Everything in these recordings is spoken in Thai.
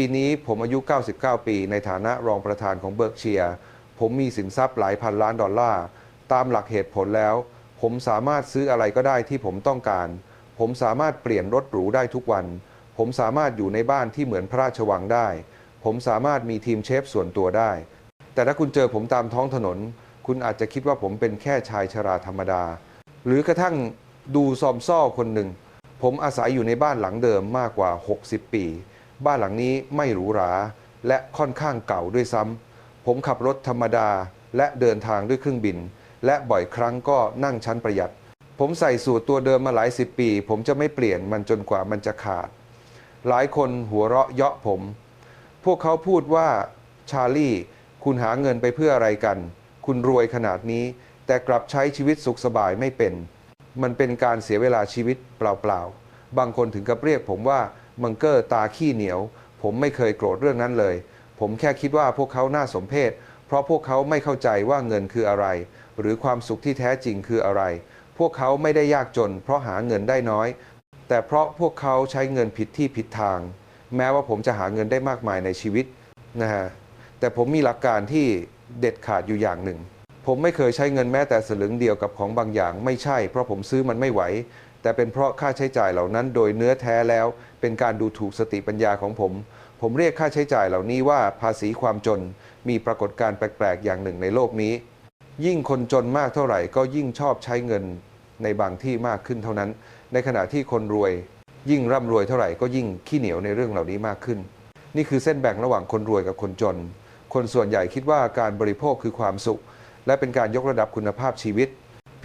ปีนี้ผมอายุ 99 ปี ในฐานะรองประธานของเบิร์กเชียร์ผมมีสินทรัพย์หลายพันล้านดอลลาร์ ตามหลักเหตุผลแล้ว ผมสามารถซื้ออะไรก็ได้ที่ผมต้องการ ผมสามารถเปลี่ยนรถหรูได้ทุกวัน ผมสามารถอยู่ในบ้านที่เหมือนพระราชวังได้ ผมสามารถมีทีมเชฟส่วนตัวได้ แต่ถ้าคุณเจอผมตามท้องถนน คุณอาจจะคิดว่าผมเป็นแค่ชายชราธรรมดา หรือกระทั่งดูซอมซ่อคนหนึ่ง ผมอาศัยอยู่ในบ้านหลังเดิมมากกว่า 60 ปี บ้านหลังนี้ไม่หรูหรา และค่อนข้างเก่าด้วยซ้ำ ผมขับรถธรรมดาและเดินทางด้วยเครื่องบิน และบ่อยครั้งก็นั่งชั้นประหยัด ผมใส่สูตรตัวเดิมมาหลายสิบปี ผมจะไม่เปลี่ยนมันจนกว่ามันจะขาด หลายคนหัวเราะเยาะผม พวกเขาพูดว่าชาลีคุณหาเงินไปเพื่ออะไรกัน คุณรวยขนาดนี้ แต่กลับใช้ชีวิตสุขสบายไม่เป็น มันเป็นการเสียเวลาชีวิตเปล่าๆ บางคนถึงกับเรียกผมว่า มังเกอร์ตาขี้เหนียว ผมไม่เคยโกรธเรื่องนั้นเลย ผมแค่คิดว่าพวกเขาน่าสมเพชเพราะพวกเขาไม่เข้าใจว่าเงินคืออะไร หรือความสุขที่แท้จริงคืออะไร พวกเขาไม่ได้ยากจน เพราะหาเงินได้น้อย แต่เพราะพวกเขาใช้เงินผิดที่ผิดทาง แม้ว่าผมจะหาเงินได้มากมายในชีวิตนะฮะแต่ผมมีหลักการที่เด็ดขาดอยู่อย่างหนึ่ง ผมไม่เคยใช้เงินแม้แต่สลึงเดียวกับของบางอย่าง ไม่ใช่ เพราะผมซื้อมันไม่ไหว แต่เป็นเพราะค่าใช้จ่ายเหล่านั้นโดยเนื้อแท้แล้ว เป็นการดูถูกสติปัญญาของผม ผมเรียกค่าใช้จ่ายเหล่านี้ว่าภาษีความจน มีปรากฏการณ์แปลก ๆ อย่างหนึ่งในโลกนี้ ยิ่งคนจนมากเท่าไหร่ก็ยิ่งชอบใช้เงินในบางที่มากขึ้นเท่านั้น ในขณะที่คนรวย ยิ่งร่ำรวยเท่าไหร่ก็ยิ่งขี้เหนียวในเรื่องเหล่านี้มากขึ้น นี่คือเส้นแบ่งระหว่างคนรวยกับคนจน คนส่วนใหญ่คิดว่าการบริโภคคือความสุข และเป็นการยกระดับคุณภาพชีวิต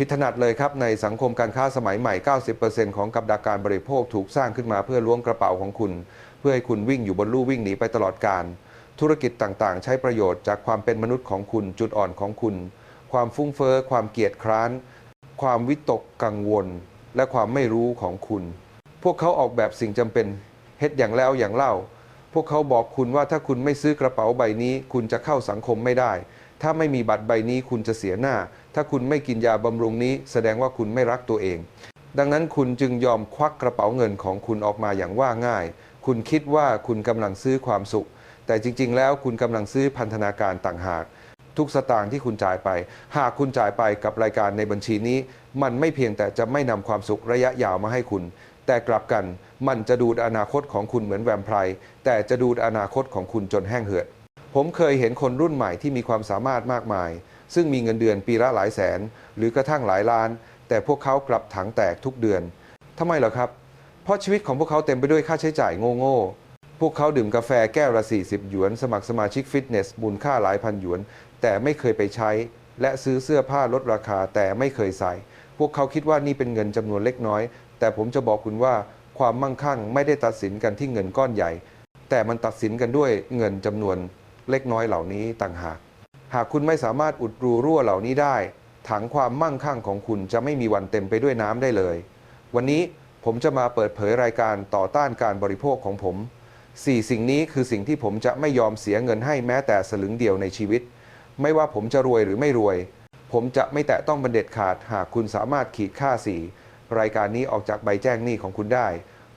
ผิดถนัดเลยครับในสังคมการค้าสมัยใหม่ 90%ของกับดักการบริโภคถูกสร้างขึ้นมาเพื่อล้วงกระเป๋าของคุณ เพื่อให้คุณวิ่งอยู่บนลู่วิ่งหนีไปตลอดการ ธุรกิจต่างๆ ใช้ประโยชน์จากความเป็นมนุษย์ของคุณ จุดอ่อนของคุณ ความฟุ้งเฟอ้อ ความเกียจคร้าน ความวิตกกังวล และความไม่รู้ของคุณ พวกเขาออกแบบสิ่งจำเป็นเฮ็ดอย่างแล้วอย่างเล่า พวกเขาบอกคุณว่าถ้าคุณไม่ซื้อกระเป๋าใบนี้ คุณจะเข้าสังคมไม่ได้ ถ้าไม่มีบัตรใบนี้คุณจะเสียหน้า ถ้าคุณไม่กินยาบำรุงนี้ แสดงว่าคุณไม่รักตัวเอง ดังนั้นคุณจึงยอมควักกระเป๋าเงินของคุณออกมาอย่างว่าง่าย คุณคิดว่าคุณกำลังซื้อความสุข แต่จริง ๆ แล้วคุณกำลังซื้อพันธนาการต่างหากทุกสตางค์ที่คุณจ่ายไป หากคุณจ่ายไปกับรายการในบัญชีนี้ มันไม่เพียงแต่จะไม่นำความสุขระยะยาวมาให้คุณ แต่กลับกันมันจะดูดอนาคตของคุณเหมือนแวมไพร์แต่จะดูดอนาคตของคุณจนแห้งเหือด ผมเคยเห็นคนรุ่นใหม่ที่มีความสามารถมากมาย ซึ่งมีเงินเดือนปีละหลายแสน หรือกระทั่งหลายล้าน แต่พวกเขากลับถังแตกทุกเดือนทำไมเหรอครับ เพราะชีวิตของพวกเขาเต็มไปด้วยค่าใช้จ่ายโง่ๆ พวกเขาดื่มกาแฟแก้วละ 40 หยวน สมัครสมาชิกฟิตเนสมูลค่าหลายพันหยวน แต่ไม่เคยไปใช้ และซื้อเสื้อผ้าลดราคาแต่ไม่เคยใส่ พวกเขาคิดว่านี่เป็นเงินจำนวนเล็กน้อย แต่ผมจะบอกคุณว่าความมั่งคั่งไม่ได้ตัดสินกันที่เงินก้อนใหญ่ แต่มันตัดสินกันด้วยเงินจำนวนเล็กน้อยเหล่านี้ต่างหาก หากคุณไม่สามารถอุดรูรั่วเหล่านี้ได้ ถังความมั่งคั่งของคุณจะไม่มีวันเต็มไปด้วยน้ำได้เลย วันนี้ผมจะมาเปิดเผยรายการต่อต้านการบริโภคของผม 4 สิ่งนี้คือสิ่งที่ผมจะไม่ยอมเสียเงินให้แม้แต่สลึงเดียวในชีวิต ไม่ว่าผมจะรวยหรือไม่รวย ผมจะไม่แตะต้องบันเด็ดขาด หากคุณสามารถขีดค่าสีรายการนี้ออกจากใบแจ้งหนี้ของคุณได้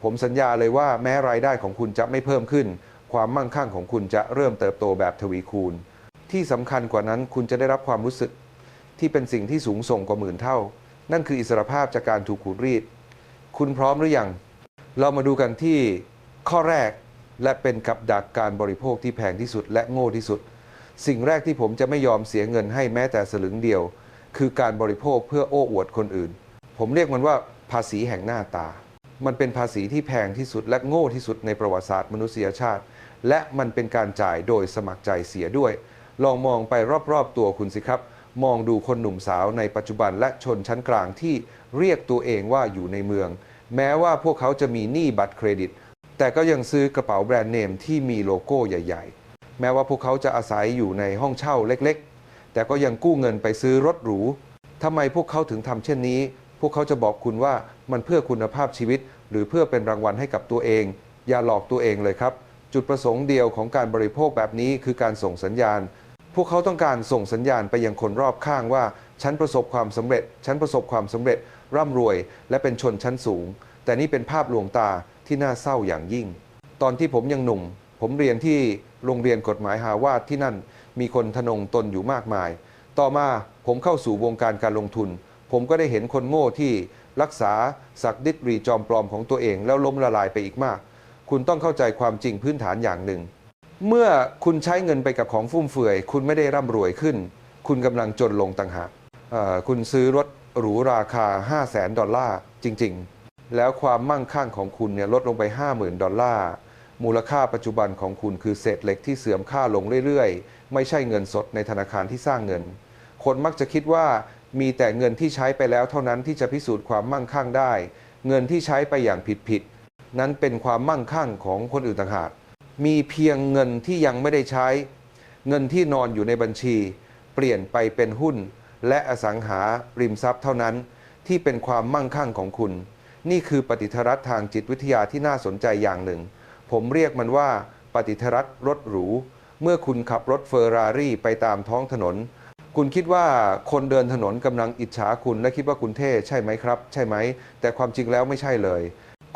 ผมสัญญาเลยว่าแม้รายได้ของคุณจะไม่เพิ่มขึ้น ความมั่งคั่งของคุณจะเริ่มเติบโตแบบทวีคูณ ที่สำคัญกว่านั้นคุณจะได้รับความรู้สึกที่เป็นสิ่งที่สูงส่งกว่าหมื่นเท่า นั่นคืออิสรภาพจากการถูกขูดรีด คุณพร้อมหรือยัง เรามาดูกันที่ข้อแรกและเป็นกับดักการบริโภคที่แพงที่สุดและโง่ที่สุด สิ่งแรกที่ผมจะไม่ยอมเสียเงินให้แม้แต่สลึงเดียว คือการบริโภคเพื่อโอ้อวดคนอื่น ผมเรียกมันว่าภาษีแห่งหน้าตา มันเป็นภาษีที่แพงที่สุดและโง่ที่สุดในประวัติศาสตร์มนุษยชาติ และมันเป็นการจ่ายโดยสมัครใจเสียด้วย ลองมองไปรอบๆตัวคุณสิครับ มองดูคนหนุ่มสาวในปัจจุบันและชนชั้นกลางที่เรียกตัวเองว่าอยู่ในเมือง แม้ว่าพวกเขาจะมีหนี้บัตรเครดิต แต่ก็ยังซื้อกระเป๋าแบรนด์เนมที่มีโลโก้ใหญ่ ๆ แม้ว่าพวกเขาจะอาศัยอยู่ในห้องเช่าเล็กๆ แต่ก็ยังกู้เงินไปซื้อรถหรูทำไมพวกเขาถึงทำเช่นนี้ พวกเขาจะบอกคุณว่ามันเพื่อคุณภาพชีวิต หรือเพื่อเป็นรางวัลให้กับตัวเอง อย่าหลอกตัวเองเลยครับ จุดประสงค์เดียวของการบริโภคแบบนี้คือการส่งสัญญาณ พวกเขาต้องการส่งสัญญาณไปยังคนรอบข้างว่า ฉันประสบความสำเร็จ ฉันประสบความสำเร็จ ร่ำรวย และเป็นชนชั้นสูง แต่นี่เป็นภาพลวงตาที่น่าเศร้าอย่างยิ่ง ตอนที่ผมยังหนุ่ม ผมเรียนที่โรงเรียนกฎหมายฮาวาดที่นั่น มีคนทนงตนอยู่มากมาย ต่อมาผมเข้าสู่วงการการลงทุน ผมก็ได้เห็นคนโง่ที่รักษาศักดิษรีจอมปลอมของตัวเองแล้วล้มละลายไปอีกมาก คุณต้องเข้าใจความจริงพื้นฐานอย่างหนึ่ง เมื่อคุณใช้เงินไปกับของฟุ่มเฟือย คุณไม่ได้ร่ำรวยขึ้น คุณกำลังจนลงต่างหากคุณซื้อรถหรูราคา 5 0 0แสนดอลลาร์จริง ๆ แล้วความมั่งคั่งของคุณเนี่ยลดลงไป 50,000 ดอลลาร์มูลค่าปัจจุบันของคุณคือเศษเหล็กที่เสื่อมค่าลงเรื่อยๆ ไม่ใช่เงินสดในธนาคารที่สร้างเงิน คนมักจะคิดว่ามีแต่เงินที่ใช้ไปแล้วเท่านั้นที่จะพิสูจน์ความมั่งคั่งได้ เงินที่ใช้ไปอย่างผิดๆนั้นเป็นความมั่งคั่งของคนอื่นต่างหาก มีเพียงเงินที่ยังไม่ได้ใช้ เงินที่นอนอยู่ในบัญชี เปลี่ยนไปเป็นหุ้น และอสังหาริมทรัพย์เท่านั้น ที่เป็นความมั่งคั่งของคุณ นี่คือปฏิทรัฐทางจิตวิทยาที่น่าสนใจอย่างหนึ่ง ผมเรียกมันว่า ปฏิทรัฐรถหรู เมื่อคุณขับรถเฟอร์รารี่ไปตามท้องถนน คุณคิดว่าคนเดินถนนกำลังอิจฉาคุณและคิดว่าคุณเท่ใช่ไหมครับ ใช่ไหม แต่ความจริงแล้วไม่ใช่เลย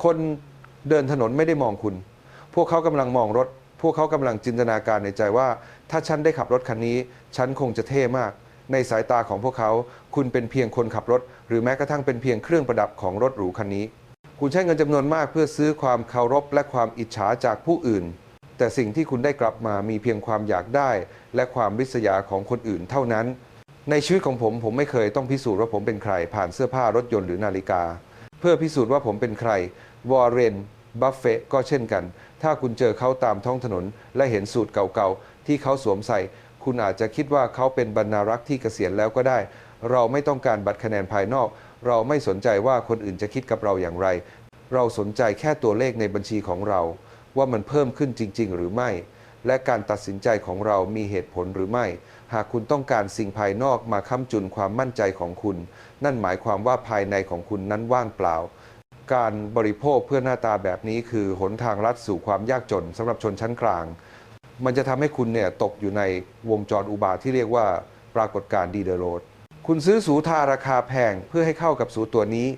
คนเดินถนนไม่ได้มองคุณ วกเขากำลังมองรถ พวกเขากำลังจินตนาการในใจว่า ถ้าฉันได้ขับรถคันนี้ ฉันคงจะเท่มาก ในสายตาของพวกเขา คุณเป็นเพียงคนขับรถ หรือแม้กระทั่งเป็นเพียงเครื่องประดับของรถหรูคันนี้ คุณใช้เงินจำนวนมากเพื่อซื้อความเคารพและความอิจฉาจากผู้อื่น แต่สิ่งที่คุณได้กลับมามีเพียงความอยากได้ และความริษยาของคนอื่นเท่านั้น ในชีวิตของผมผมไม่เคยต้องพิสูจน์ว่าผมเป็นใคร ผ่านเสื้อผ้ารถยนต์หรือนาฬิกา เพื่อพิสูจน์ว่าผมเป็นใครวอร์เรนบัฟเฟตก็เช่นกัน ถ้าคุณเจอเขาตามท้องถนน และเห็นสูตรเก่าๆ ที่เขาสวมใส่ คุณอาจจะคิดว่าเขาเป็นบรรณารักษ์ที่เกษียณแล้วก็ได้ เราไม่ต้องการบัตรคะแนนภายนอก เราไม่สนใจว่าคนอื่นจะคิดกับเราอย่างไร เราสนใจแค่ตัวเลขในบัญชีของเรา ว่ามันเพิ่มขึ้นจริง ๆ หรือไม่ และการตัดสินใจของเรามีเหตุผลหรือไม่ หากคุณต้องการสิ่งภายนอกมาค้ำจุนความมั่นใจของคุณ นั่นหมายความว่าภายในของคุณนั้นว่างเปล่า การบริโภคเพื่อหน้าตาแบบนี้คือหนทางลัดสู่ความยากจนสำหรับชนชั้นกลาง มันจะทำให้คุณเนี่ยตกอยู่ในวงจรอุบาทที่เรียกว่าปรากฏการณ์ดีเดอโรดคุณซื้อสูทาราคาแพงเพื่อให้เข้ากับสูตัวนี้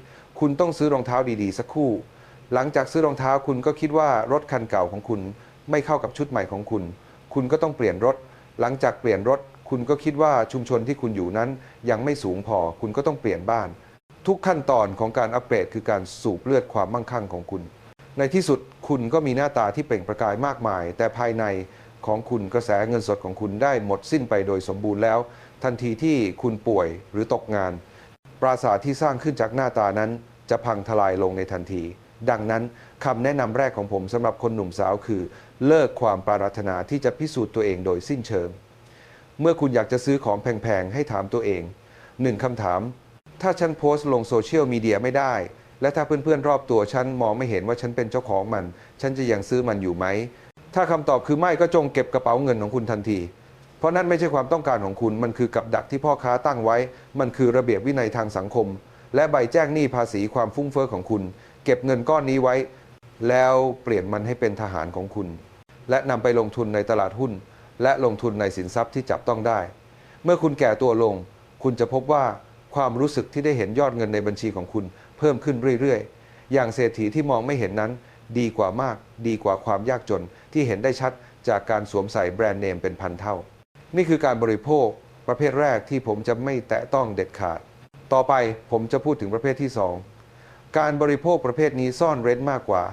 คุณต้องซื้อรองเท้าดีๆ สักคู่ หลังจากซื้อรองเท้าคุณก็คิดว่ารถคันเก่าของคุณไม่เข้ากับชุดใหม่ของคุณ คุณก็ต้องเปลี่ยนรถ หลังจากเปลี่ยนรถ คุณก็คิดว่าชุมชนที่คุณอยู่นั้นยังไม่สูงพอ คุณก็ต้องเปลี่ยนบ้าน ทุกขั้นตอนของการอัปเกรดคือการสูบเลือดความมั่งคั่งของคุณ ในที่สุดคุณก็มีหน้าตาที่เปล่งประกายมากมาย แต่ภายในของคุณกระแสเงินสดของคุณได้หมดสิ้นไปโดยสมบูรณ์แล้ว ทันทีที่คุณป่วยหรือตกงาน ปราสาทที่สร้างขึ้นจากหน้าตานั้นจะพังทลายลงในทันที ดังนั้นคำแนะนำแรกของผมสำหรับคนหนุ่มสาวคือ เลิกความปรารถนาที่จะพิสูจน์ตัวเองโดยสิ้นเชิง เมื่อคุณอยากจะซื้อของแพงๆให้ถามตัวเองหนึ่งคำถาม ถ้าฉันโพสต์ลงโซเชียลมีเดียไม่ได้ และถ้าเพื่อนๆรอบตัวฉันมองไม่เห็นว่าฉันเป็นเจ้าของมัน ฉันจะยังซื้อมันอยู่ไหม ถ้าคำตอบคือไม่ก็จงเก็บกระเป๋าเงินของคุณทันที เพราะนั่นไม่ใช่ความต้องการของคุณ มันคือกับดักที่พ่อค้าตั้งไว้ มันคือระเบียบวินัยทางสังคม และใบแจ้งหนี้ภาษีความฟุ้งเฟ้อของคุณ เก็บเงินก้อนนี้ไว้ แล้วเปลี่ยนมันให้เป็นทหารของคุณ และนำไปลงทุนในตลาดหุ้น และลงทุนในสินทรัพย์ที่จับต้องได้ เมื่อคุณแก่ตัวลง คุณจะพบว่า ความรู้สึกที่ได้เห็นยอดเงินในบัญชีของคุณ เพิ่มขึ้นเรื่อยๆ อย่างเศรษฐีที่มองไม่เห็นนั้น ดีกว่ามาก ดีกว่าความยากจน ที่เห็นได้ชัดจากการสวมใส่แบรนด์เนมเป็นพันเท่า นี่คือการบริโภค ประเภทแรกที่ผมจะไม่แตะต้องเด็ดขาด ต่อไปผมจะพูดถึงประเภทที่สองการบริโภคประเภทนี้ซ่อนเร้นมากกว่า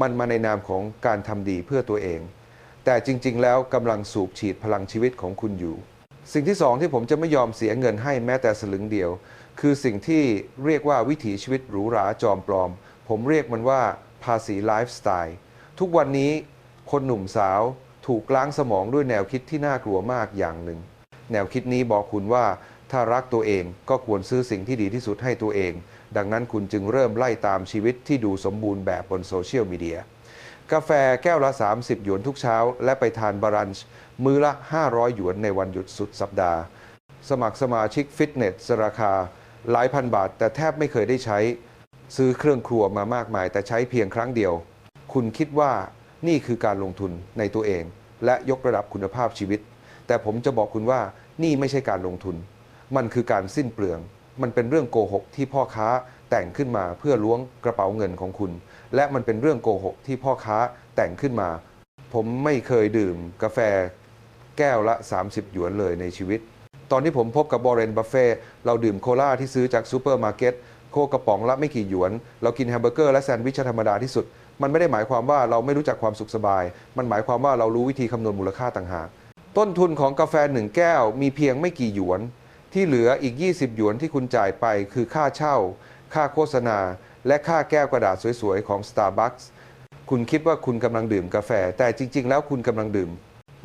มันมาในนามของการทำดีเพื่อตัวเอง แต่จริง ๆ แล้วกำลังสูบฉีดพลังชีวิตของคุณอยู่ สิ่งที่สองที่ผมจะไม่ยอมเสียเงินให้แม้แต่สลึงเดียว คือสิ่งที่เรียกว่าวิถีชีวิตหรูหราจอมปลอม ผมเรียกมันว่าภาษีไลฟ์สไตล์ทุกวันนี้คนหนุ่มสาวถูกล้างสมองด้วยแนวคิดที่น่ากลัวมากอย่างหนึ่ง แนวคิดนี้บอกคุณว่าถ้ารักตัวเองก็ควรซื้อสิ่งที่ดีที่สุดให้ตัวเอง ดังนั้นคุณจึงเริ่มไล่ตามชีวิตที่ดูสมบูรณ์แบบบนโซเชียลมีเดีย กาแฟแก้วละ 30 หยวนทุกเช้า และไปทานบารันช์มื้อละ 500 หยวนในวันหยุดสุดสัปดาห์ สมัครสมาชิกฟิตเนสราคาหลายพันบาท แต่แทบไม่เคยได้ใช้ ซื้อเครื่องครัวมามากมาย แต่ใช้เพียงครั้งเดียว คุณคิดว่านี่คือการลงทุนในตัวเอง และยกระดับคุณภาพชีวิต แต่ผมจะบอกคุณว่านี่ไม่ใช่การลงทุน มันคือการสิ้นเปลือง มันเป็นเรื่องโกหกที่พ่อค้าแต่งขึ้นมาเพื่อล้วงกระเป๋าเงินของคุณ และมันเป็นเรื่องโกหกที่พ่อค้าแต่งขึ้นมา ผมไม่เคยดื่มกาแฟแก้วละ 30 หยวนเลยในชีวิต ตอนที่ผมพบกับบอเรนบัฟเฟ่เราดื่มโคลาที่ซื้อจากซูเปอร์มาร์เก็ตโคกระป๋องละไม่กี่หยวน เรากินแฮมเบอร์เกอร์และแซนด์วิชธรรมดาที่สุด มันไม่ได้หมายความว่าเราไม่รู้จักความสุขสบาย มันหมายความว่าเรารู้วิธีคำนวณมูลค่าต่างหาก ต้นทุนของกาแฟหนึ่งแก้วมีเพียงไม่กี่หยวน ที่เหลืออีก 20 หยวนที่คุณจ่ายไปคือค่าเช่า ค่าโฆษณา และค่าแก้วกระดาษสวยๆ ของ Starbucks คุณคิดว่าคุณกำลังดื่มกาแฟ แต่จริง ๆ แล้วคุณกำลังดื่ม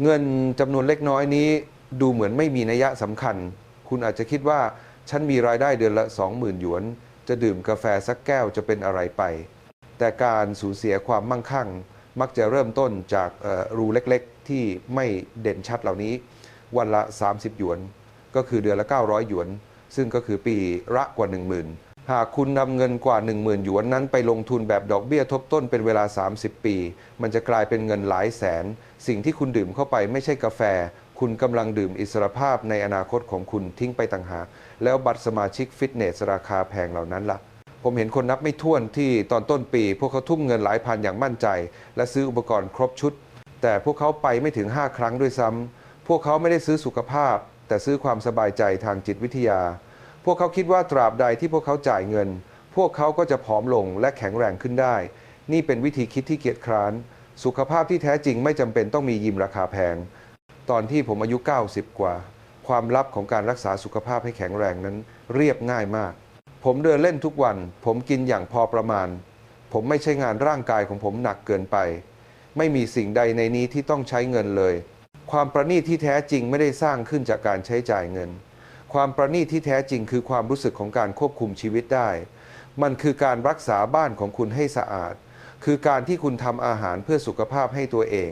เงินจำนวนเล็กน้อยนี้ ดูเหมือนไม่มีนัยสำคัญ คุณอาจจะคิดว่าฉันมีรายได้เดือนละ 20,000 หยวน จะดื่มกาแฟสักแก้วจะเป็นอะไรไป แต่การสูญเสียความมั่งคั่ง มักจะเริ่มต้นจากรูเล็กๆ ที่ไม่เด่นชัดเหล่านี้ วันละ 30 หยวน ก็คือเดือนละ 900 หยวน ซึ่งก็คือปีละกว่า 10,000 หากคุณนำเงินกว่า 10,000 หยวนนั้นไปลงทุนแบบดอกเบี้ยทบต้นเป็นเวลา 30 ปี มันจะกลายเป็นเงินหลายแสน สิ่งที่คุณดื่มเข้าไปไม่ใช่กาแฟ คุณกำลังดื่มอิสรภาพในอนาคตของคุณทิ้งไปต่างหากแล้วบัตรสมาชิกฟิตเนสราคาแพงเหล่านั้นล่ะ ผมเห็นคนนับไม่ถ้วนที่ตอนต้นปี พวกเขาทุ่มเงินหลายพันอย่างมั่นใจ และซื้ออุปกรณ์ครบชุด แต่พวกเขาไปไม่ถึง 5 ครั้งด้วยซ้ำพวกเขาไม่ได้ซื้อสุขภาพ แต่ซื้อความสบายใจทางจิตวิทยา พวกเขาคิดว่าตราบใดที่พวกเขาจ่ายเงิน พวกเขาก็จะผอมลงและแข็งแรงขึ้นได้ นี่เป็นวิธีคิดที่เกียจคร้าน สุขภาพที่แท้จริงไม่จำเป็นต้องมียิมราคาแพง ตอนที่ผมอายุ 90 กว่า ความลับของการรักษาสุขภาพให้แข็งแรงนั้น เรียบง่ายมาก ผมเดินเล่นทุกวัน ผมกินอย่างพอประมาณ ผมไม่ใช่งานร่างกายของผมหนักเกินไป ไม่มีสิ่งใดในนี้ที่ต้องใช้เงินเลย ความประณีตที่แท้จริงไม่ได้สร้างขึ้นจากการใช้จ่ายเงิน ความประณีตที่แท้จริงคือความรู้สึกของการควบคุมชีวิตได้ มันคือการรักษาบ้านของคุณให้สะอาด คือการที่คุณทำอาหารเพื่อสุขภาพให้ตัวเอง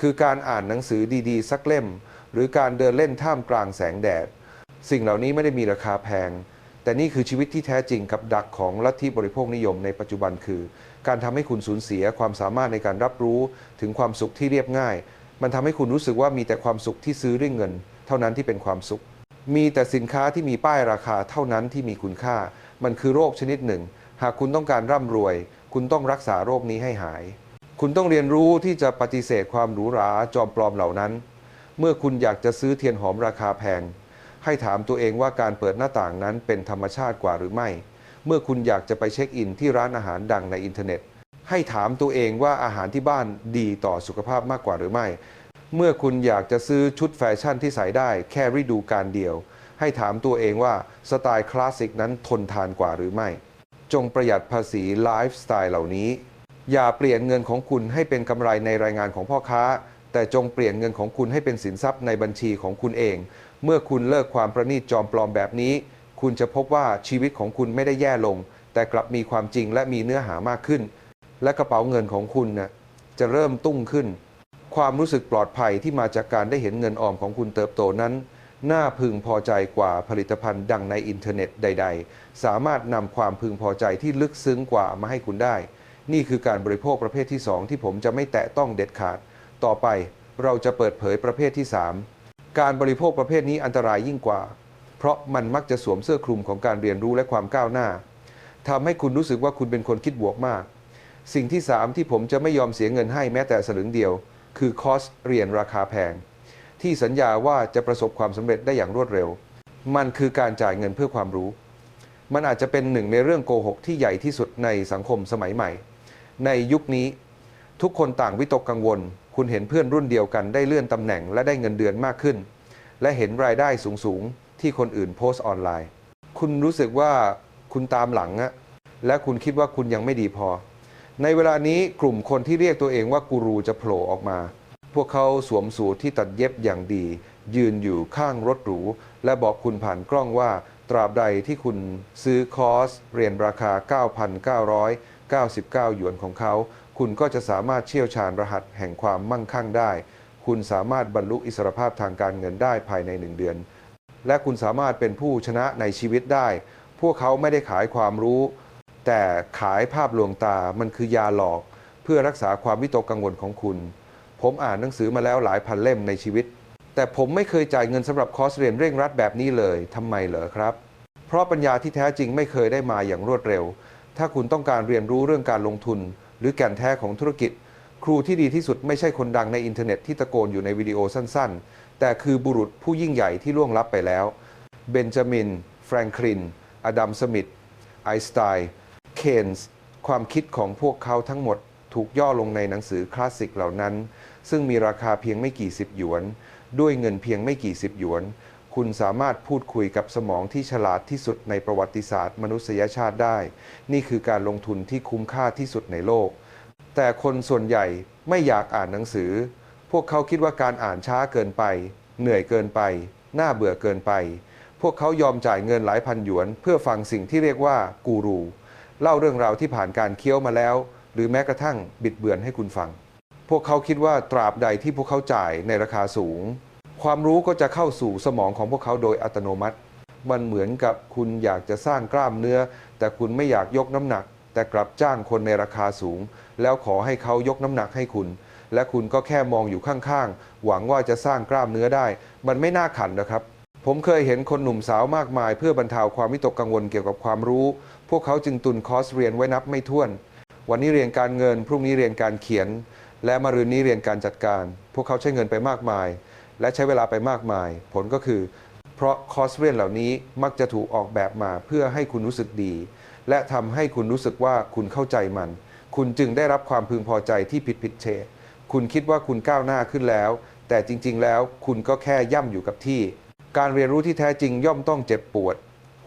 คือการอ่านหนังสือดีๆ สักเล่ม หรือการเดินเล่นท่ามกลางแสงแดด สิ่งเหล่านี้ไม่ได้มีราคาแพง แต่นี่คือชีวิตที่แท้จริงกับดักของลัทธิบริโภคนิยมในปัจจุบันคือ การทำให้คุณสูญเสียความสามารถในการรับรู้ถึงความสุขที่เรียบง่าย มันทำให้คุณรู้สึกว่ามีแต่ความสุขที่ซื้อด้วยเงิน เท่านั้นที่เป็นความสุข มีแต่สินค้าที่มีป้ายราคาเท่านั้นที่มีคุณค่า มันคือโรคชนิดหนึ่ง หากคุณต้องการร่ำรวย คุณต้องรักษาโรคนี้ให้หาย คุณต้องเรียนรู้ที่จะปฏิเสธความหรูหราจอมปลอมเหล่านั้น เมื่อคุณอยากจะซื้อเทียนหอมราคาแพง ให้ถามตัวเองว่าการเปิดหน้าต่างนั้นเป็นธรรมชาติกว่าหรือไม่ เมื่อคุณอยากจะไปเช็คอินที่ร้านอาหารดังในอินเทอร์เน็ต ให้ถามตัวเองว่าอาหารที่บ้านดีต่อสุขภาพมากกว่าหรือไม่ เมื่อคุณอยากจะซื้อชุดแฟชั่นที่ใส่ได้แค่ฤดูกาลเดียว ให้ถามตัวเองว่าสไตล์คลาสสิกนั้นทนทานกว่าหรือไม่ จงประหยัดภาษีไลฟ์สไตล์เหล่านี้ อย่าเปลี่ยนเงินของคุณให้เป็นกำไรในรายงานของพ่อค้า แต่จงเปลี่ยนเงินของคุณให้เป็นสินทรัพย์ในบัญชีของคุณเอง เมื่อคุณเลิกความประณีตจอมปลอมแบบนี้ คุณจะพบว่าชีวิตของคุณไม่ได้แย่ลง แต่กลับมีความจริงและมีเนื้อหามากขึ้น และกระเป๋าเงินของคุณนะจะเริ่มตุ้งขึ้น ความรู้สึกปลอดภัยที่มาจากการได้เห็นเงินออมของคุณเติบโตนั้น น่าพึงพอใจกว่าผลิตภัณฑ์ดังในอินเทอร์เน็ตใด ๆ สามารถนำความพึงพอใจที่ลึกซึ้งกว่ามาให้คุณได้ นี่คือการบริโภคประเภทที่ 2 ที่ผมจะไม่แตะต้องเด็ดขาด ต่อไปเราจะเปิดเผยประเภทที่ 3 การบริโภคประเภทนี้อันตรายยิ่งกว่า เพราะมันมักจะสวมเสื้อคลุมของการเรียนรู้และความก้าวหน้าทำให้คุณรู้สึกว่าคุณเป็นคนคิดบวกมาก สิ่งที่ 3 ที่ผมจะไม่ยอมเสียเงินให้แม้แต่สลึงเดียว คือคอร์สเรียนราคาแพง ที่สัญญาว่าจะประสบความสำเร็จได้อย่างรวดเร็ว มันคือการจ่ายเงินเพื่อความรู้ มันอาจจะเป็นหนึ่งในเรื่องโกหกที่ใหญ่ที่สุดในสังคมสมัยใหม่ ในยุคนี้ทุกคนต่างวิตกกังวล คุณเห็นเพื่อนรุ่นเดียวกันได้เลื่อนตำแหน่งและได้เงินเดือนมากขึ้น และเห็นรายได้สูงๆ ที่คนอื่นโพสต์ออนไลน์ คุณรู้สึกว่าคุณตามหลังอะและคุณคิดว่าคุณยังไม่ดีพอ ในเวลานี้กลุ่มคนที่เรียกตัวเองว่ากูรูจะโผล่ออกมา พวกเขาสวมสูทที่ตัดเย็บอย่างดี ยืนอยู่ข้างรถหรู และบอกคุณผ่านกล้องว่า ตราบใดที่คุณซื้อคอร์สเรียนราคา 9,999 หยวนของเขา คุณก็จะสามารถเชี่ยวชาญรหัสแห่งความมั่งคั่งได้ คุณสามารถบรรลุอิสรภาพทางการเงินได้ภายในหนึ่งเดือน และคุณสามารถเป็นผู้ชนะในชีวิตได้ พวกเขาไม่ได้ขายความรู้ แต่ขายภาพลวงตามันคือยาหลอกเพื่อรักษาความวิตกกังวลของคุณ ผมอ่านหนังสือมาแล้วหลายพันเล่มในชีวิต แต่ผมไม่เคยจ่ายเงินสำหรับคอร์สเรียนเร่งรัดแบบนี้เลยทำไมเหรอครับ เพราะปัญญาที่แท้จริงไม่เคยได้มาอย่างรวดเร็ว ถ้าคุณต้องการเรียนรู้เรื่องการลงทุน หรือแก่นแท้ของธุรกิจ ครูที่ดีที่สุดไม่ใช่คนดังในอินเทอร์เน็ตที่ตะโกนอยู่ในวิดีโอสั้นๆ แต่คือบุรุษผู้ยิ่งใหญ่ที่ล่วงลับไปแล้วเบนจามินแฟรงคลินอดัมสมิธไอน์สไตน์ เคนส์ความคิดของพวกเขาทั้งหมดถูกย่อลงในหนังสือคลาสสิกเหล่านั้น ซึ่งมีราคาเพียงไม่กี่สิบหยวน ด้วยเงินเพียงไม่กี่สิบหยวน คุณสามารถพูดคุยกับสมองที่ฉลาดที่สุดในประวัติศาสตร์ มนุษยชาติได้ นี่คือการลงทุนที่คุ้มค่าที่สุดในโลก แต่คนส่วนใหญ่ไม่อยากอ่านหนังสือ พวกเขาคิดว่าการอ่านช้าเกินไป เหนื่อยเกินไป น่าเบื่อเกินไป พวกเขายอมจ่ายเงินหลายพันหยวน เพื่อฟังสิ่งที่เรียกว่ากูรู เล่าเรื่องราวที่ผ่านการเคี้ยวมาแล้ว หรือแม้กระทั่งบิดเบือนให้คุณฟัง พวกเขาคิดว่าตราบใดที่พวกเขาจ่ายในราคาสูง ความรู้ก็จะเข้าสู่สมองของพวกเขาโดยอัตโนมัติ มันเหมือนกับคุณอยากจะสร้างกล้ามเนื้อ แต่คุณไม่อยากยกน้ำหนัก แต่กลับจ้างคนในราคาสูง แล้วขอให้เขายกน้ำหนักให้คุณ และคุณก็แค่มองอยู่ข้างๆหวังว่าจะสร้างกล้ามเนื้อได้ มันไม่น่าขันนะครับผมเคยเห็นคนหนุ่มสาวมากมายเพื่อบรรเทาความวิตกกังวลเกี่ยวกับความรู้ พวกเขาจึงตุนคอร์สเรียนไว้นับไม่ถ้วน วันนี้เรียนการเงิน พรุ่งนี้เรียนการเขียน และมะรืนนี้เรียนการจัดการ พวกเขาใช้เงินไปมากมาย และใช้เวลาไปมากมาย ผลก็คือ เพราะคอร์สเรียนเหล่านี้มักจะถูกออกแบบมาเพื่อให้คุณรู้สึกดี และทำให้คุณรู้สึกว่าคุณเข้าใจมัน คุณจึงได้รับความพึงพอใจที่ผิดผิดเฉดคุณคิดว่าคุณก้าวหน้าขึ้นแล้ว แต่จริง ๆ แล้วคุณก็แค่ย่ำอยู่กับที่ การเรียนรู้ที่แท้จริงย่อมต้องเจ็บปวด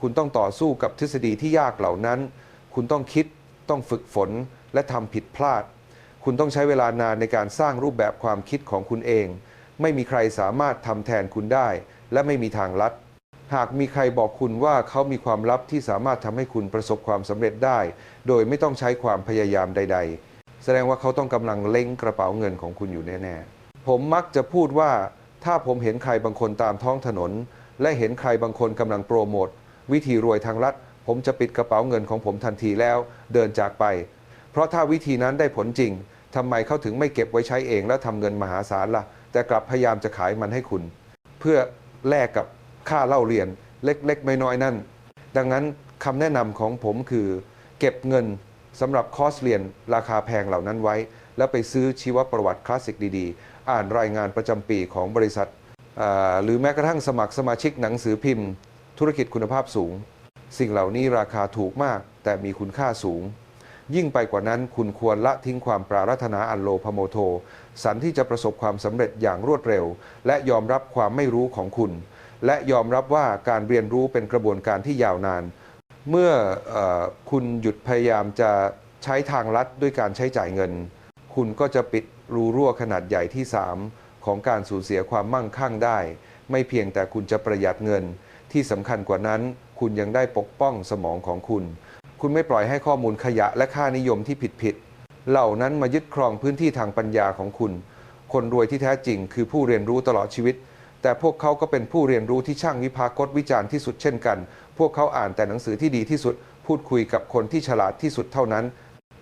คุณต้องต่อสู้กับทฤษฎีที่ยากเหล่านั้น คุณต้องคิด ต้องฝึกฝน และทำผิดพลาด คุณต้องใช้เวลานานในการสร้างรูปแบบความคิดของคุณเอง ไม่มีใครสามารถทำแทนคุณได้ และไม่มีทางลัด หากมีใครบอกคุณว่าเขามีความลับที่สามารถทำให้คุณประสบความสำเร็จได้ โดยไม่ต้องใช้ความพยายามใด ๆ แสดงว่าเขาต้องกำลังเล็งกระเป๋าเงินของคุณอยู่แน่ๆ ผมมักจะพูดว่าถ้าผมเห็นใครบางคนตามท้องถนน และเห็นใครบางคนกำลังโปรโมท วิธีรวยทางลัดผมจะปิดกระเป๋าเงินของผมทันทีแล้ว เดินจากไป เพราะถ้าวิธีนั้นได้ผลจริงทำไมเขาถึงไม่เก็บไว้ใช้เองแล้วทำเงินมหาศาลล่ะ แต่กลับพยายามจะขายมันให้คุณ เพื่อแลกกับค่าเล่าเรียนเล็กๆน้อยๆนั่น ดังนั้นคำแนะนำของผมคือ เก็บเงินสำหรับคอร์สเรียนราคาแพงเหล่านั้นไว้ แล้วไปซื้อชีวประวัติคลาสสิกดีๆ อ่านรายงานประจำปีของบริษัท หรือแม้กระทั่งสมัครสมาชิกหนังสือพิมพ์ ธุรกิจคุณภาพสูง สิ่งเหล่านี้ราคาถูกมาก แต่มีคุณค่าสูง ยิ่งไปกว่านั้นคุณควรละทิ้งความปรารถนาอันโลภโมโท สันที่จะประสบความสำเร็จอย่างรวดเร็ว และยอมรับความไม่รู้ของคุณ และยอมรับว่าการเรียนรู้เป็นกระบวนการที่ยาวนาน เมื่อเออคุณหยุดพยายามจะใช้ทางลัดด้วยการใช้จ่ายเงิน คุณก็จะปิดรูรั่วขนาดใหญ่ที่ 3 ของการสูญเสียความมั่งคั่งได้ ไม่เพียงแต่คุณจะประหยัดเงิน ที่สำคัญกว่านั้น คุณยังได้ปกป้องสมองของคุณ คุณไม่ปล่อยให้ข้อมูลขยะและค่านิยมที่ผิดๆเหล่านั้นมายึดครองพื้นที่ทางปัญญาของคุณ คนรวยที่แท้จริง คือผู้เรียนรู้ตลอดชีวิต แต่พวกเขาก็เป็นผู้เรียนรู้ที่ช่างวิพากษ์วิจารณ์ที่สุดเช่นกัน พวกเขาอ่านแต่หนังสือที่ดีที่สุด พูดคุยกับคนที่ฉลาดที่สุดเท่านั้น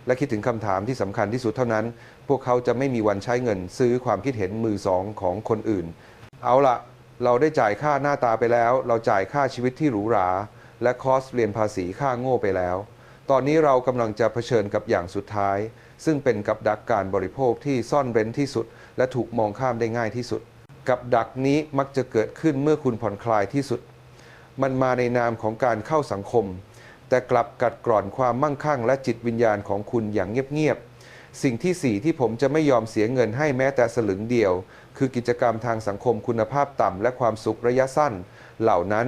และคิดถึงคำถามที่สำคัญที่สุดเท่านั้น พวกเขาจะไม่มีวันใช้เงินซื้อความคิดเห็นมือสองของคนอื่น เอาละ เราได้จ่ายค่าหน้าตาไปแล้ว เราจ่ายค่าชีวิตที่หรูหรา และคอสเรียนภาษีค่าโง่ไปแล้ว ตอนนี้เรากำลังจะเผชิญกับอย่างสุดท้าย ซึ่งเป็นกับดักการบริโภคที่ซ่อนเร้นที่สุด และถูกมองข้ามได้ง่ายที่สุด กับดักนี้มักจะเกิดขึ้นเมื่อคุณผ่อนคลายที่สุด มันมาในนามของการเข้าสังคม แต่กลับกัดกร่อนความมั่งคั่ง และจิตวิญญาณของคุณอย่างเงียบๆสิ่งที่สี่ที่ผมจะไม่ยอมเสียเงินให้แม้แต่สลึงเดียว คือกิจกรรมทางสังคมคุณภาพต่ำและความสุขระยะสั้น เหล่านั้น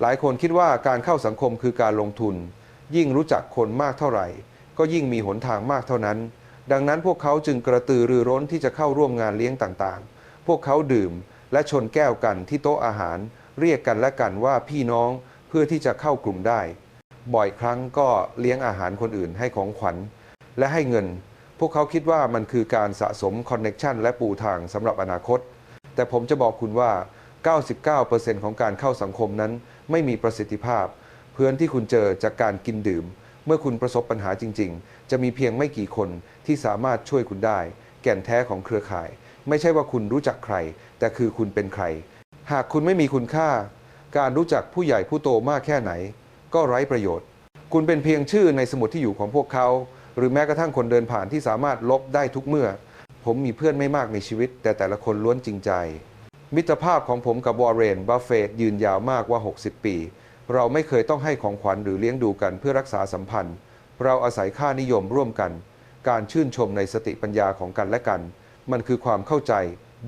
หลายคนคิดว่าการเข้าสังคมคือการลงทุน ยิ่งรู้จักคนมากเท่าไหร่ ก็ยิ่งมีหนทางมากเท่านั้น ดังนั้นพวกเขาจึงกระตือรือร้นที่จะเข้าร่วมงานเลี้ยงต่างๆ พวกเขาดื่มและชนแก้วกันที่โต๊ะอาหาร เรียกกันและกันว่าพี่น้องเพื่อที่จะเข้ากลุ่มได้ บ่อยครั้งก็เลี้ยงอาหารคนอื่นให้ของขวัญ และให้เงิน วกเขาคิดว่ามันคือการสะสมคอนเน็ชันและปูทางสำหรับอนาคต แต่ผมจะบอกคุณว่า 99%ของการเข้าสังคมนั้นไม่มีประสิทธิภาพ เพื่อนที่คุณเจอจากการกินดื่ม เมื่อคุณประสบปัญหาจริง ๆ จะมีเพียงไม่กี่คนที่สามารถช่วยคุณได้ แก่นแท้ของเครือข่าย ไม่ใช่ว่าคุณรู้จักใคร แต่คือคุณเป็นใคร หากคุณไม่มีคุณค่า การรู้จักผู้ใหญ่ผู้โตมากแค่ไหน ก็ไร้ประโยชน์ คุณเป็นเพียงชื่อในสมุดที่อยู่ของพวกเขา หรือแม้กระทั่งคนเดินผ่านที่สามารถลบได้ทุกเมื่อ ผมมีเพื่อนไม่มากในชีวิต แต่แต่ละคนล้วนจริงใจ มิตรภาพของผมกับวอร์เรนบัฟเฟตยืนยาวมากว่า 60 ปี เราไม่เคยต้องให้ของขวัญหรือเลี้ยงดูกันเพื่อรักษาสัมพันธ์ เราอาศัยค่านิยมร่วมกัน การชื่นชมในสติปัญญาของกันและกัน มันคือความเข้าใจ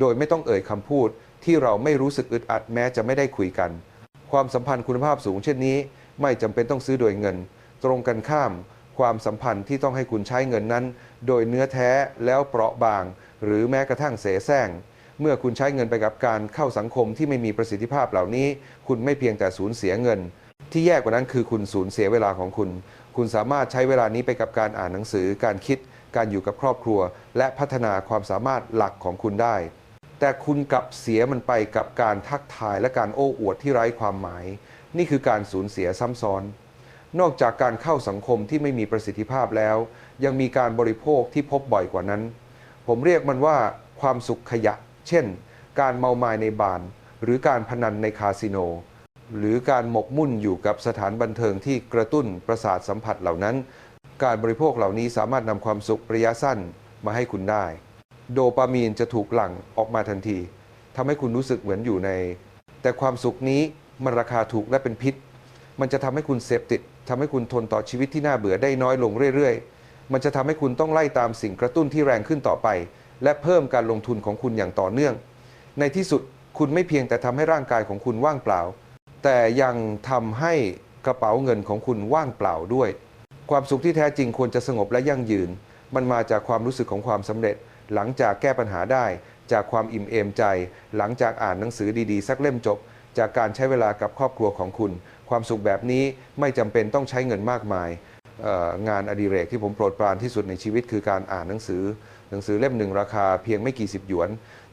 โดยไม่ต้องเอ่ยคำพูด ที่เราไม่รู้สึกอึดอัดแม้จะไม่ได้คุยกัน ความสัมพันธ์คุณภาพสูงเช่นนี้ ไม่จำเป็นต้องซื้อโดยเงิน ตรงกันข้าม ความสัมพันธ์ที่ต้องให้คุณใช้เงินนั้น โดยเนื้อแท้แล้วเปราะบาง หรือแม้กระทั่งเสแสร้งเมื่อคุณใช้เงินไปกับการเข้าสังคมที่ไม่มีประสิทธิภาพเหล่านี้ คุณไม่เพียงแต่สูญเสียเงิน ที่แย่กว่านั้นคือคุณสูญเสียเวลาของคุณ คุณสามารถใช้เวลานี้ไปกับการอ่านหนังสือ การคิด การอยู่กับครอบครัว และพัฒนาความสามารถหลักของคุณได้ แต่คุณกลับเสียมันไปกับการทักทายและการโอ้อวดที่ไร้ความหมาย นี่คือการสูญเสียซ้ำซ้อน นอกจากการเข้าสังคมที่ไม่มีประสิทธิภาพแล้ว ยังมีการบริโภคที่พบบ่อยกว่านั้น ผมเรียกมันว่าความสุขขยะ เช่น การเมามายในบาร์หรือการพนันในคาสิโน หรือการหมกมุ่นอยู่กับสถานบันเทิงที่กระตุ้นประสาทสัมผัสเหล่านั้น การบริโภคเหล่านี้สามารถนำความสุขระยะสั้นมาให้คุณได้ โดปามีนจะถูกหลั่งออกมาทันทีทำให้คุณรู้สึกเหมือนอยู่ใน แต่ความสุขนี้มันราคาถูกและเป็นพิษ มันจะทำให้คุณเสพติด ทำให้คุณทนต่อชีวิตที่น่าเบื่อได้น้อยลงเรื่อยๆ มันจะทำให้คุณต้องไล่ตามสิ่งกระตุ้นที่แรงขึ้นต่อไป และเพิ่มการลงทุนของคุณอย่างต่อเนื่อง ในที่สุดคุณไม่เพียงแต่ทำให้ร่างกายของคุณว่างเปล่า แต่ยังทำให้กระเป๋าเงินของคุณว่างเปล่าด้วย ความสุขที่แท้จริงควรจะสงบและยั่งยืน มันมาจากความรู้สึกของความสำเร็จ หลังจากแก้ปัญหาได้ จากความอิ่มเอมใจ หลังจากอ่านหนังสือดีๆ สักเล่มจบ จากการใช้เวลากับครอบครัวของคุณ ความสุขแบบนี้ไม่จำเป็นต้องใช้เงินมากมาย งานอดิเรกที่ผมโปรดปรานที่สุดในชีวิตคือการอ่านหนังสือ หนังสือเล่มหนึ่งราคาเพียงไม่กี่สิบหยวน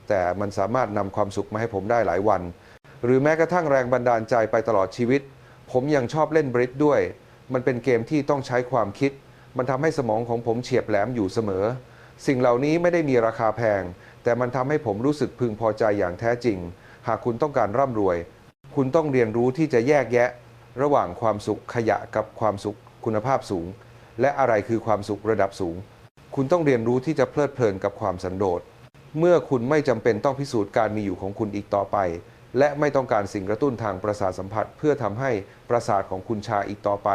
แต่มันสามารถนำความสุขมาให้ผมได้หลายวัน หรือแม้กระทั่งแรงบันดาลใจไปตลอดชีวิต ผมยังชอบเล่นบริดด้วย มันเป็นเกมที่ต้องใช้ความคิด มันทำให้สมองของผมเฉียบแหลมอยู่เสมอ สิ่งเหล่านี้ไม่ได้มีราคาแพง แต่มันทำให้ผมรู้สึกพึงพอใจอย่างแท้จริง หากคุณต้องการร่ำรวยคุณต้องเรียนรู้ที่จะแยกแยะ ระหว่างความสุขขยะกับความสุขคุณภาพสูง และอะไรคือความสุขระดับสูง คุณต้องเรียนรู้ที่จะเพลิดเพลินกับความสันโดษ เมื่อคุณไม่จำเป็นต้องพิสูจน์การมีอยู่ของคุณอีกต่อไป และไม่ต้องการสิ่งกระตุ้นทางประสาทสัมผัส เพื่อทำให้ประสาทของคุณชาอีกต่อไป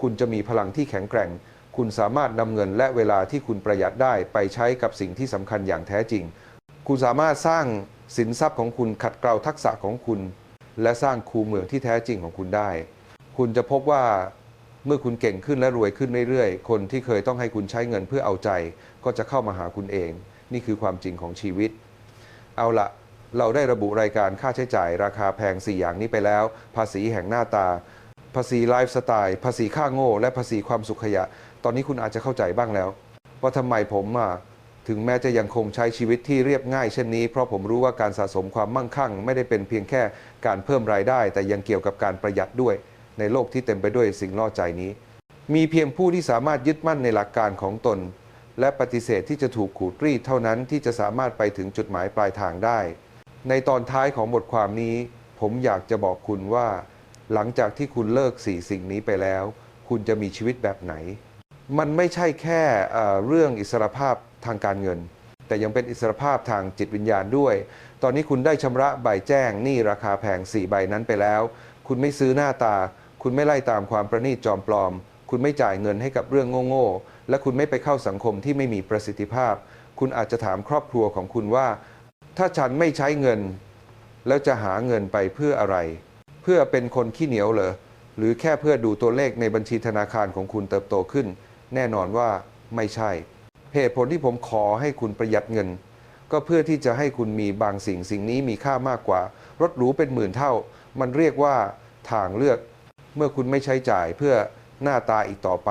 คุณจะมีพลังที่แข็งแกร่ง คุณสามารถนำเงินและเวลาที่คุณประหยัดได้ไปใช้กับสิ่งที่สำคัญอย่างแท้จริง คุณสามารถสร้างสินทรัพย์ของคุณขัดเกลาทักษะของคุณ และสร้างคูเมืองที่แท้จริงของคุณได้ คุณจะพบว่าเมื่อคุณเก่งขึ้นและรวยขึ้นเรื่อยๆ คนที่เคยต้องให้คุณใช้เงินเพื่อเอาใจ ก็จะเข้ามาหาคุณเอง นี่คือความจริงของชีวิต เอาละเราได้ระบุรายการค่าใช้จ่าย ราคาแพง 4 อย่างนี้ไปแล้ว ภาษีแห่งหน้าตา ภาษีไลฟ์สไตล์ ภาษีค่าโง่ และภาษีความสุขขยะ ตอนนี้คุณอาจจะเข้าใจบ้างแล้ว ว่าทำไมผมอะถึงแม้จะยังคงใช้ชีวิตที่เรียบง่ายเช่นนี้ เพราะผมรู้ว่าการสะสมความมั่งคั่ง ไม่ได้เป็นเพียงแค่การเพิ่มรายได้ แต่ยังเกี่ยวกับการประหยัดด้วย ในโลกที่เต็มไปด้วยสิ่งล่อใจนี้ มีเพียงผู้ที่สามารถยึดมั่นในหลักการของตน และปฏิเสธที่จะถูกขูดรีดเท่านั้นที่จะสามารถไปถึงจุดหมายปลายทางได้ ในตอนท้ายของบทความนี้ ผมอยากจะบอกคุณว่า หลังจากที่คุณเลิกสี่สิ่งนี้ไปแล้ว คุณจะมีชีวิตแบบไหน มันไม่ใช่แค่เรื่องอิสรภาพทางการเงิน แต่ยังเป็นอิสรภาพทางจิตวิญญาณด้วย ตอนนี้คุณได้ชำระใบแจ้งหนี้ราคาแพง4ใบนั้นไปแล้ว คุณไม่ซื้อหน้าตา คุณไม่ไล่ตามความประณีตจอมปลอม คุณไม่จ่ายเงินให้กับเรื่องโง่ๆ และคุณไม่ไปเข้าสังคมที่ไม่มีประสิทธิภาพ คุณอาจจะถามครอบครัวของคุณว่า ถ้าฉันไม่ใช้เงิน แล้วจะหาเงินไปเพื่ออะไร เพื่อเป็นคนขี้เหนียวเหรอ หรือแค่เพื่อดูตัวเลขในบัญชีธนาคารของคุณเติบโตขึ้น แน่นอนว่าไม่ใช่ เหตุผลที่ผมขอให้คุณประหยัดเงิน ก็เพื่อที่จะให้คุณมีบางสิ่งสิ่งนี้มีค่ามากกว่า รถหรูเป็นหมื่นเท่า มันเรียกว่าทางเลือก เมื่อคุณไม่ใช้จ่ายเพื่อหน้าตาอีกต่อไป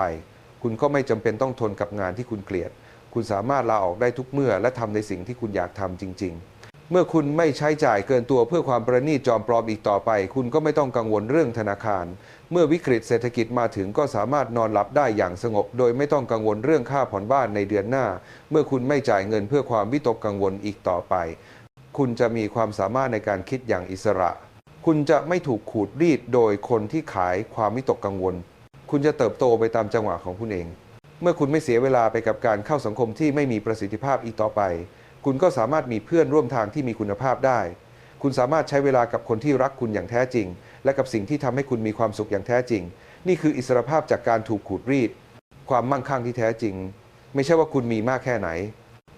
คุณก็ไม่จำเป็นต้องทนกับงานที่คุณเกลียด คุณสามารถลาออกได้ทุกเมื่อ และทำในสิ่งที่คุณอยากทำจริง ๆ เมื่อคุณไม่ใช้จ่ายเกินตัวเพื่อความประณีตจอมปลอมอีกต่อไป คุณก็ไม่ต้องกังวลเรื่องธนาคาร เมื่อวิกฤตเศรษฐกิจมาถึงก็สามารถนอนหลับได้อย่างสงบ โดยไม่ต้องกังวลเรื่องค่าผ่อนบ้านในเดือนหน้า เมื่อคุณไม่จ่ายเงินเพื่อความวิตกกังวลอีกต่อไป คุณจะมีความสามารถในการคิดอย่างอิสระ คุณจะไม่ถูกขูดรีดโดยคนที่ขายความวิตกกังวล คุณจะเติบโตไปตามจังหวะของคุณเอง เมื่อคุณไม่เสียเวลาไปกับการเข้าสังคมที่ไม่มีประสิทธิภาพอีกต่อไป คุณก็สามารถมีเพื่อนร่วมทางที่มีคุณภาพได้ คุณสามารถใช้เวลากับคนที่รักคุณอย่างแท้จริง และกับสิ่งที่ทำให้คุณมีความสุขอย่างแท้จริง นี่คืออิสรภาพจากการถูกขูดรีด ความมั่งคั่งที่แท้จริง ไม่ใช่ว่าคุณมีมากแค่ไหน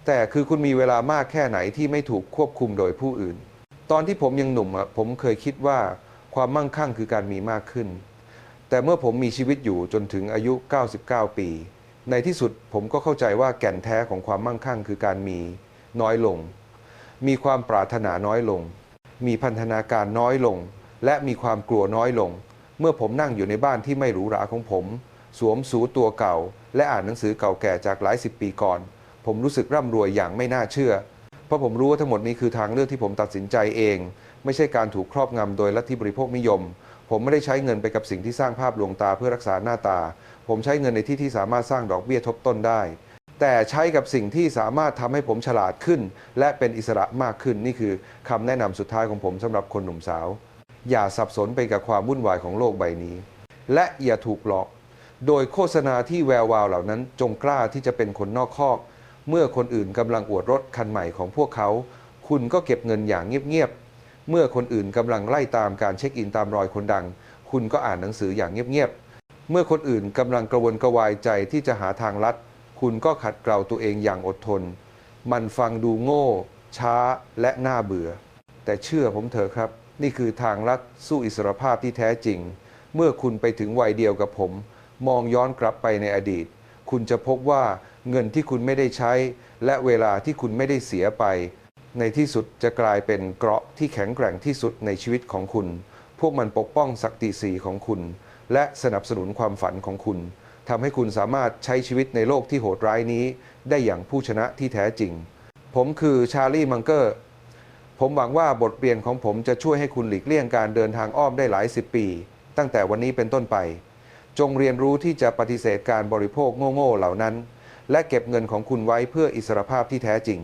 แต่คือคุณมีเวลามากแค่ไหนที่ไม่ถูกควบคุมโดยผู้อื่น ตอนที่ผมยังหนุ่มอะผมเคยคิดว่าความมั่งคั่งคือการมีมากขึ้น แต่เมื่อผมมีชีวิตอยู่จนถึงอายุ 99 ปี ในที่สุดผมก็เข้าใจว่าแก่นแท้ของความมั่งคั่งคือการมีน้อยลง มีความปรารถนาน้อยลง มีพันธนาการน้อยลง และมีความกลัวน้อยลง เมื่อผมนั่งอยู่ในบ้านที่ไม่หรูหราของผม สวมสูตัวเก่า และอ่านหนังสือเก่าแก่จากหลายสิบปีก่อน ผมรู้สึกร่ำรวยอย่างไม่น่าเชื่อ เพราะผมรู้ว่าทั้งหมดนี้คือทางเลือกที่ผมตัดสินใจเอง ไม่ใช่การถูกครอบงำโดยลัทธิบริโภคนิยม ผมไม่ได้ใช้เงินไปกับสิ่งที่สร้างภาพลวงตาเพื่อรักษาหน้าตา ผมใช้เงินในที่ที่สามารถสร้างดอกเบี้ยทบต้นได้ แต่ใช้กับสิ่งที่สามารถทำให้ผมฉลาดขึ้น และเป็นอิสระมากขึ้นนี่คือคำแนะนำสุดท้ายของผมสำหรับคนหนุ่มสาว อย่าสับสนไปกับความวุ่นวายของโลกใบนี้ และอย่าถูกหลอก โดยโฆษณาที่แวววาวเหล่านั้นจงกล้าที่จะเป็นคนนอกคอก เมื่อคนอื่นกำลังอวดรถคันใหม่ของพวกเขา คุณก็เก็บเงินอย่างเงียบๆ เมื่อคนอื่นกำลังไล่ตามการเช็คอินตามรอยคนดัง คุณก็อ่านหนังสืออย่างเงียบๆ เมื่อคนอื่นกำลังกระวนกระวายใจที่จะหาทางลัด คุณก็ขัดเกลาตัวเองอย่างอดทน มันฟังดูโง่ ช้าและน่าเบื่อ แต่เชื่อผมเถอะครับ นี่คือทางลัดสู้อิสรภาพที่แท้จริง เมื่อคุณไปถึงวัยเดียวกับผม มองย้อนกลับไปในอดีต คุณจะพบว่า เงินที่คุณไม่ได้ใช้ และเวลาที่คุณไม่ได้เสียไป ในที่สุดจะกลายเป็นเกราะที่แข็งแกร่งที่สุดในชีวิตของคุณ พวกมันปกป้องศักดิศรีของคุณ และสนับสนุนความฝันของคุณทำให้คุณสามารถใช้ชีวิตในโลกที่โหดร้ายนี้ ได้อย่างผู้ชนะที่แท้จริง ผมคือชาร์ลีมังเกอร์ ผมหวังว่าบทเรียนของผมจะช่วยให้คุณหลีกเลี่ยงการเดินทางอ้อมได้หลายสิบปี ตั้งแต่วันนี้เป็นต้นไป จงเรียนรู้ที่จะปฏิเสธการบริโภคโง่ๆเหล่านั้น และเก็บเงินของคุณไว้เพื่ออิสรภาพที่แท้จริง